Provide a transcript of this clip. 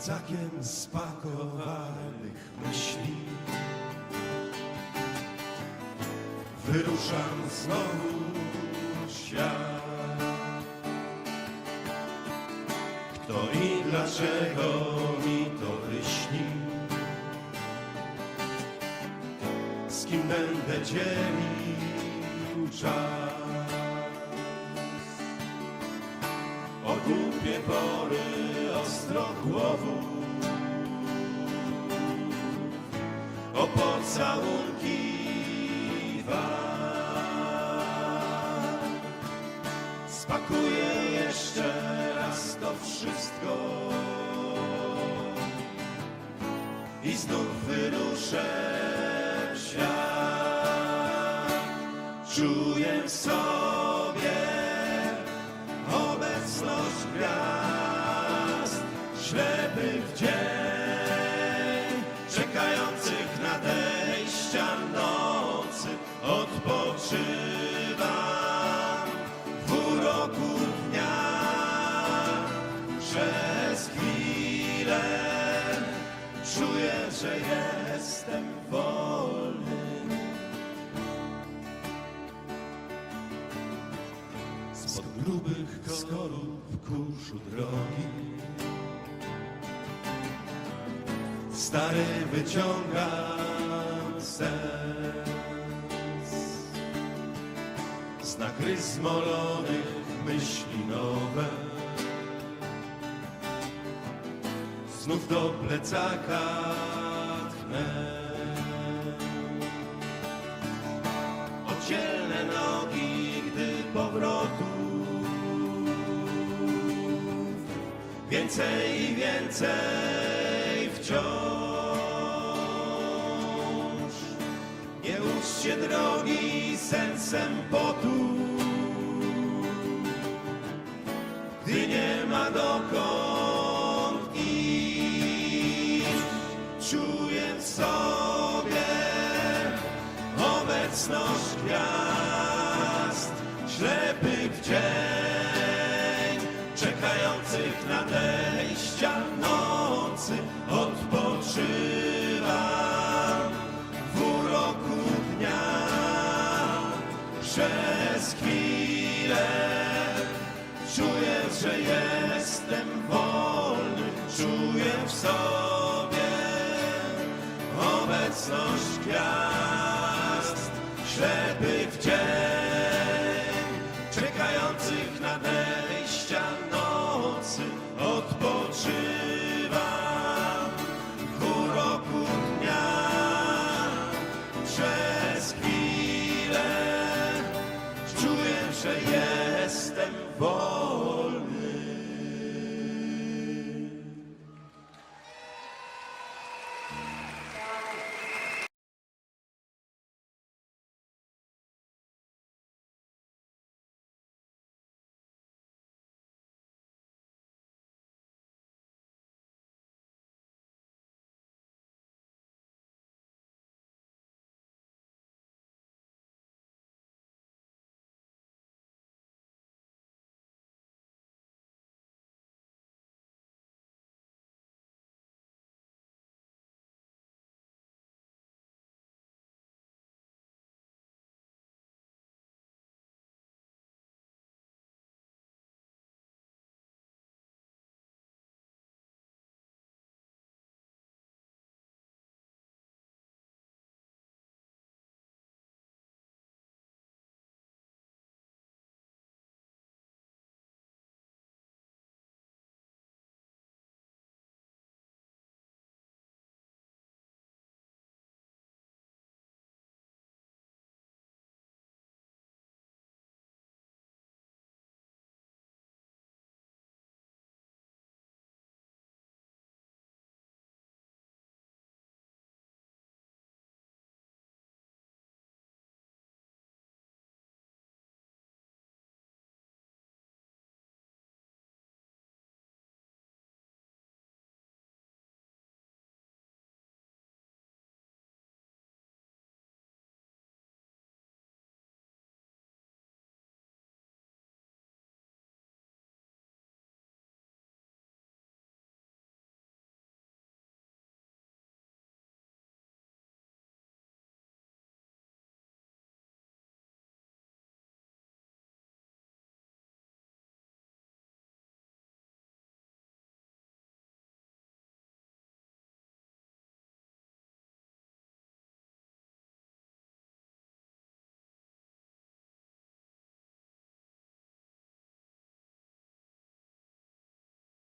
plecakiem spakowanych myśli. Wyruszam znowu w świat. Kto i dlaczego mi to wyśni? Z kim będę dzielił czas? Głupie pory ostrogłowów O pocałunki wam Spakuję jeszcze raz to wszystko. I znów wyruszę w świat. Czuję w sobie czekających nadejścia nocy. Odpoczywam w uroku dnia przez chwilę. Czuję, że jestem wolny. Spod grubych kolorów kurzu drogi Stary wyciągam sens. Z nakryzmolonych myśli nowe. Znów do plecaka tchnę. Oddzielne nogi, gdy powrotu. Więcej i więcej wciąż Nie uczcie drogi sensem potu Gdy nie ma dokąd iść Czuję w sobie obecność gwiazd ślepych dzień, czekających nadejścia nocy. Odpoczywam że jestem wolny, czuję w sobie obecność gwiazd, ślepych w dzień, czekających nadejścia nocy, odpoczywam w uroku dnia przez chwilę, czuję, że jestem wolny.